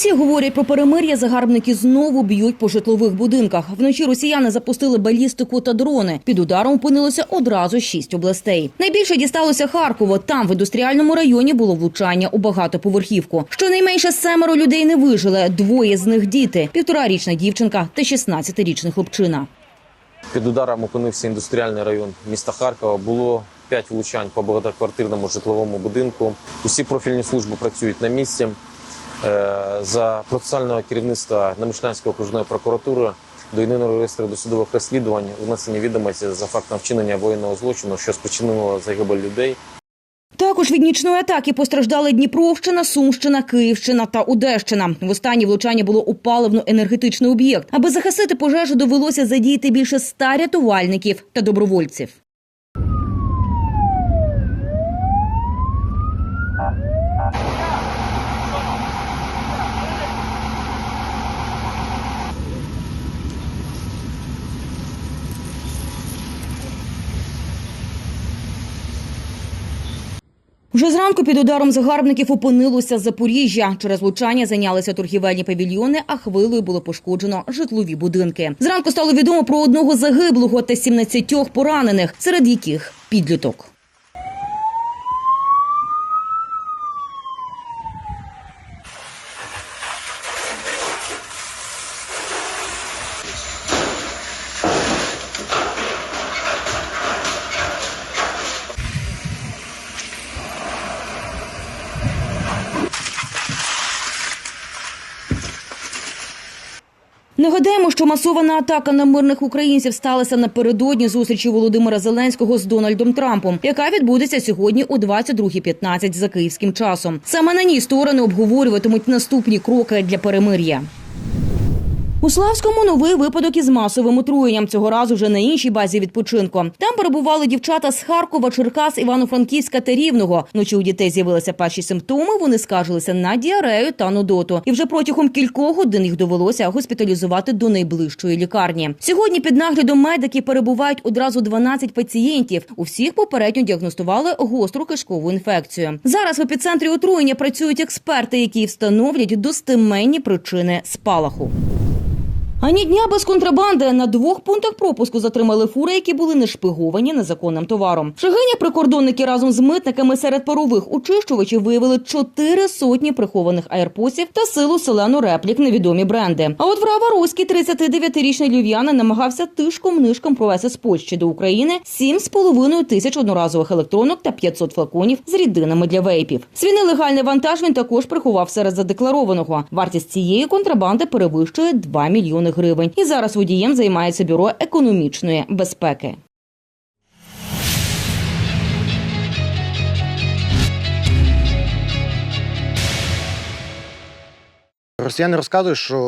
всі говорять про перемир'я, загарбники знову б'ють по житлових будинках. Вночі росіяни запустили балістику та дрони. Під ударом опинилося одразу шість областей. Найбільше дісталося Харкову. Там в індустріальному районі було влучання у багатоповерхівку. Щонайменше семеро людей не вижили. Двоє з них діти: півторарічна дівчинка та 16-річний хлопчина. Під ударом опинився індустріальний район міста Харкова. Було п'ять влучань по багатоквартирному житловому будинку. Усі профільні служби працюють на місці. Е, За процесуального керівництва Немишлянської окружної прокуратури до єдиного реєстру досудових розслідувань внесені відомості за фактом вчинення воєнного злочину, що спричинило загибель людей. Також від нічної атаки постраждали Дніпровщина, Сумщина, Київщина та Одещина. В останнє влучання було у паливно-енергетичний об'єкт. Аби захистити пожежу, довелося задіяти більше ста рятувальників та добровольців. Вже зранку під ударом загарбників опинилося Запоріжжя. Через влучання зайнялися торгівельні павільйони, а хвилею було пошкоджено житлові будинки. Зранку стало відомо про одного загиблого та 17 поранених, серед яких підліток. Нагадаємо, що масована атака на мирних українців сталася напередодні зустрічі Володимира Зеленського з Дональдом Трампом, яка відбудеться сьогодні о 22.15 за київським часом. Саме на ній сторони обговорюватимуть наступні кроки для перемир'я. У Славському новий випадок із масовим отруєнням. Цього разу вже на іншій базі відпочинку. Там перебували дівчата з Харкова, Черкас, Івано-Франківська та Рівного. Ночі у дітей з'явилися перші симптоми. Вони скаржилися на діарею та нудоту. І вже протягом кількох годин їх довелося госпіталізувати до найближчої лікарні. Сьогодні під наглядом медиків перебувають одразу 12 пацієнтів. У всіх попередньо діагностували гостру кишкову інфекцію. Зараз в епіцентрі отруєння працюють експерти, які встановлять достеменні причини спалаху. Ані дня без контрабанди на двох пунктах пропуску затримали фури, які були не шпиговані незаконним товаром. В Шагині прикордонники разом з митниками серед парових очищувачів виявили чотири сотні прихованих аерпосів та силу селену реплік невідомі бренди. А от в Раваруській 39-річний львів'янин намагався тишком-нишком провести з Польщі до України 7,5 тисяч одноразових електронок та 500 флаконів з рідинами для вейпів. Свій нелегальний вантаж він також приховав серед задекларованого. Вартість цієї контрабанди перевищує 2 мільйони гривень. І зараз водієм займається бюро економічної безпеки. Росіяни розказують, що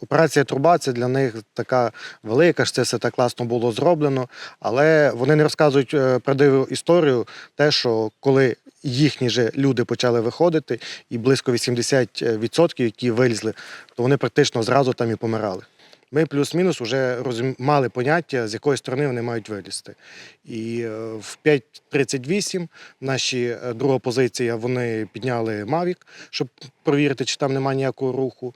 операція Труба це для них така велика, що це все так класно було зроблено. Але вони не розказують е, правдиву історію, те, що коли їхні же люди почали виходити, і близько 80%, які вилізли, то вони практично зразу там і помирали. Ми плюс-мінус вже розум- мали поняття, з якої сторони вони мають вилізти. І е, в 5.38 наші е, друга позиція вони підняли Мавік, щоб провірити, чи там немає ніякого руху.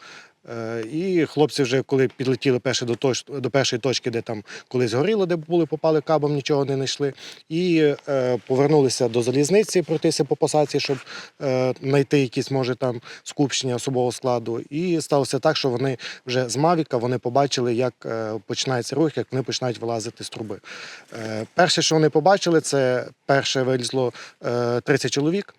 Е, І хлопці вже коли підлетіли перші до, точ, до першої точки, де там колись горіло, де були, попали кабом, нічого не знайшли. І е, повернулися до залізниці, пройтися по посадці, щоб е, знайти якісь, може, там скупчення особового складу. І сталося так, що вони вже з Мавіка вони побачили, як е, починається рух, як вони починають вилазити з труби. Е, перше, що вони побачили, це перше вилізло е, 30 чоловік.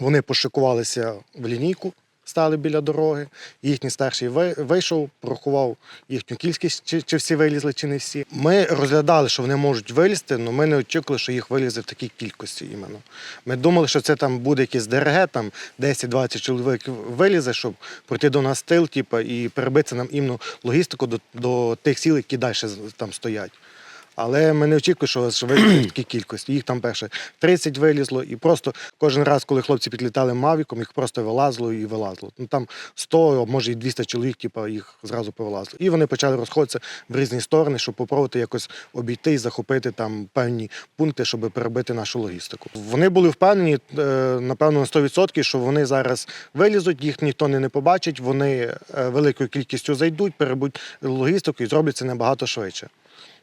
Вони пошикувалися в лінійку, стали біля дороги. Їхній старший вийшов, порахував їхню кількість, чи, чи всі вилізли, чи не всі. Ми розглядали, що вони можуть вилізти, але ми не очікували, що їх вилізе в такій кількості іменно. Ми думали, що це там буде якийсь ДРГ, там 10-20 чоловік вилізе, щоб пройти до нас тил, типу, і перебитися нам іменно логістику до, до тих сіл, які далі там стоять. Але ми не очікуємо, що що вилізуть в такій кількості. Їх там перше 30 вилізло, і просто кожен раз, коли хлопці підлітали мавіком, їх просто вилазило і вилазило. Ну там 100, а може і 200 чоловік, типу, їх зразу повилазило. І вони почали розходитися в різні сторони, щоб попробувати якось обійти і захопити там певні пункти, щоб перебити нашу логістику. Вони були впевнені, е, напевно, на 100%, що вони зараз вилізуть, їх ніхто не, побачить, вони е, великою кількістю зайдуть, перебудуть логістику і зроблять це набагато швидше.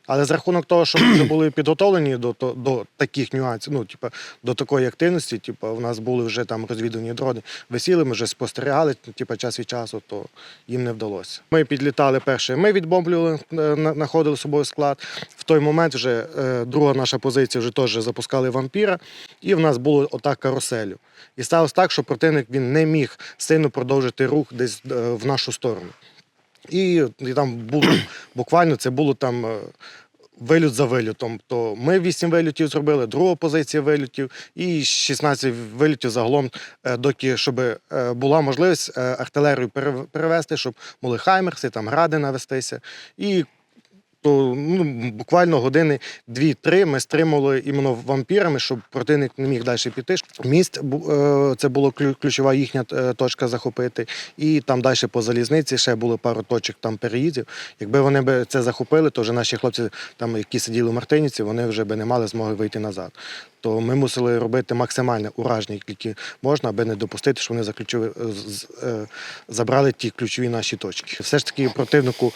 Але за рахунок того, що ми вже були підготовлені до, до, таких нюансів, ну, типу, до такої активності, типу, у нас були вже там розвідувані дрони, висіли, ми вже спостерігали, типу, час від часу, то їм не вдалося. Ми підлітали перше, ми відбомблювали, е, знаходили з собою склад. В той момент вже е, друга наша позиція вже теж запускали вампіра, і в нас було отак каруселю. І сталося так, що противник він не міг сильно продовжити рух десь е, в нашу сторону. І, і там було буквально це було там е, виліт за вилітом. То ми 8 вилітів зробили, друга позиція вилітів і 16 вилітів загалом, е, доки щоб е, була можливість артилерію перевести, щоб були хаймерси, там гради навестися. І то ну, буквально години дві-три ми стримували іменно вампірами, щоб противник не міг далі піти. Міст е, це була ключова їхня е, точка захопити. І там далі по залізниці ще було пару точок там переїздів. Якби вони б це захопили, то вже наші хлопці, там, які сиділи в Мартиніці, вони вже би не мали змоги вийти назад. То ми мусили робити максимальне ураження, яке можна, аби не допустити, що вони заключили, е, забрали ті ключові наші точки. Все ж таки противнику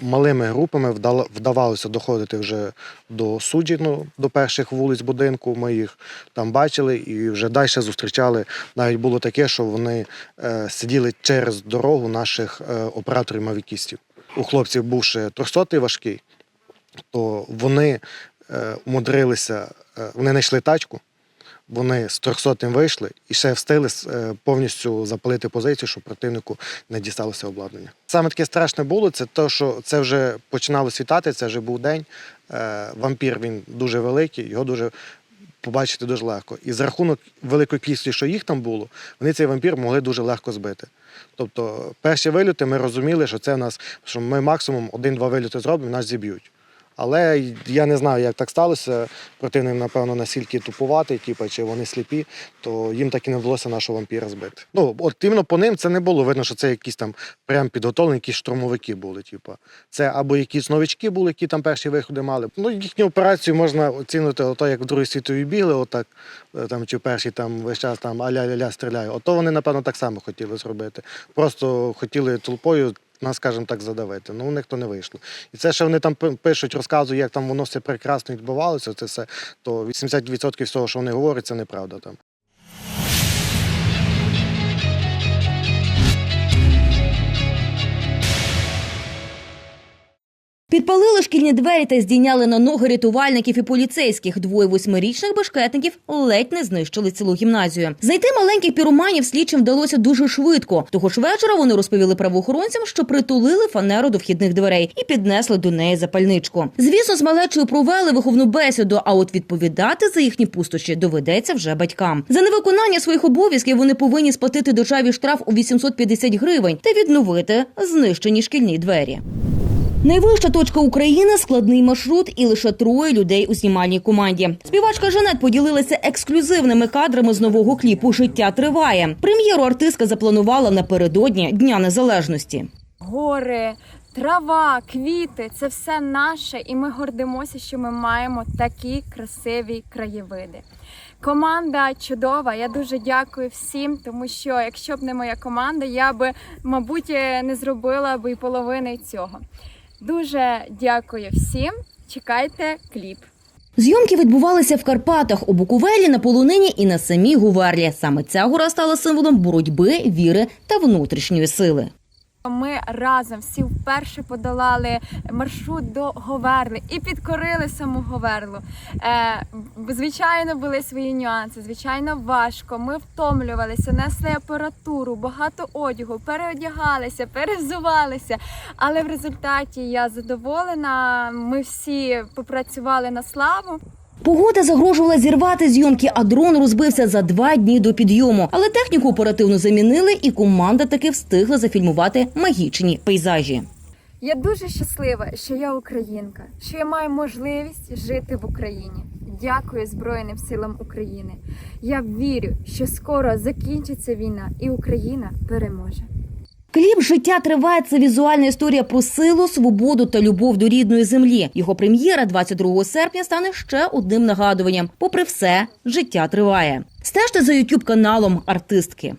малими групами вдало- вдавалося доходити вже до суджі, ну, до перших вулиць будинку. Ми їх там бачили і вже далі зустрічали. Навіть було таке, що вони е, сиділи через дорогу наших е, операторів мавікістів. У хлопців був ще 300-й важкий, то вони е, умудрилися, вони знайшли тачку, вони з 300 вийшли і ще встигли е, повністю запалити позицію, щоб противнику не дісталося обладнання. Саме таке страшне було, це те, що це вже починало світати, це вже був день. Е, Вампір він дуже великий, його дуже побачити дуже легко. І за рахунок великої кількості, що їх там було, вони цей вампір могли дуже легко збити. Тобто, перші вильоти ми розуміли, що це в нас, що ми максимум один-два вильоти зробимо, нас зіб'ють. Але я не знаю, як так сталося. Противник, напевно, настільки тупуватий, типу, чи вони сліпі, то їм так і не вдалося нашого вампіра збити. Ну, от іменно по ним це не було видно, що це якісь там прям підготовлені, якісь штурмовики були. Типу. Це або якісь новички були, які там перші виходи мали. Ну, їхню операцію можна оцінити, ото як в Другій світовій бігли, отак, е, там, чи перші там весь час там аля-ля-ля стріляю. Ото вони, напевно, так само хотіли зробити. Просто хотіли толпою нас, скажімо так, задавити. Ну, у них то не вийшло. І це, що вони там пи- пишуть, розказують, як там воно все прекрасно відбувалося, це все, то 80% всього, що вони говорять, це неправда там. Підпалили шкільні двері та здійняли на ноги рятувальників і поліцейських. Двоє восьмирічних башкетників ледь не знищили цілу гімназію. Знайти маленьких піроманів слідчим вдалося дуже швидко. Того ж вечора вони розповіли правоохоронцям, що притулили фанеру до вхідних дверей і піднесли до неї запальничку. Звісно, з малечою провели виховну бесіду. А от відповідати за їхні пустощі доведеться вже батькам. За невиконання своїх обов'язків вони повинні сплатити державі штраф у 850 гривень та відновити знищені шкільні двері. Найвища точка України складний маршрут і лише троє людей у знімальній команді. Співачка Жанет поділилася ексклюзивними кадрами з нового кліпу Життя триває. Прем'єру артистка запланувала напередодні Дня Незалежності. гори, трава, квіти це все наше, і ми гордимося, що ми маємо такі красиві краєвиди. Команда чудова. Я дуже дякую всім, тому що якщо б не моя команда, я би, мабуть, не зробила б і половини цього. Дуже дякую всім. Чекайте кліп. Зйомки відбувалися в Карпатах, у Буковелі, на Полонині і на самій Гуверлі. Саме ця гора стала символом боротьби, віри та внутрішньої сили. Ми разом всі вперше подолали маршрут до Говерли і підкорили саму Говерлу. Е, звичайно, були свої нюанси, звичайно, важко. Ми втомлювалися, несли апаратуру, багато одягу, переодягалися, перевзувалися. Але в результаті я задоволена. Ми всі попрацювали на славу. Погода загрожувала зірвати зйомки, а дрон розбився за два дні до підйому. Але техніку оперативно замінили, і команда таки встигла зафільмувати магічні пейзажі. Я дуже щаслива, що я українка, що я маю можливість жити в Україні. Дякую Збройним силам України. Я вірю, що скоро закінчиться війна і Україна переможе. Кліп Життя триває це візуальна історія про силу, свободу та любов до рідної землі. Його прем'єра 22 серпня стане ще одним нагадуванням. Попри все, життя триває. Стежте за ютуб каналом артистки.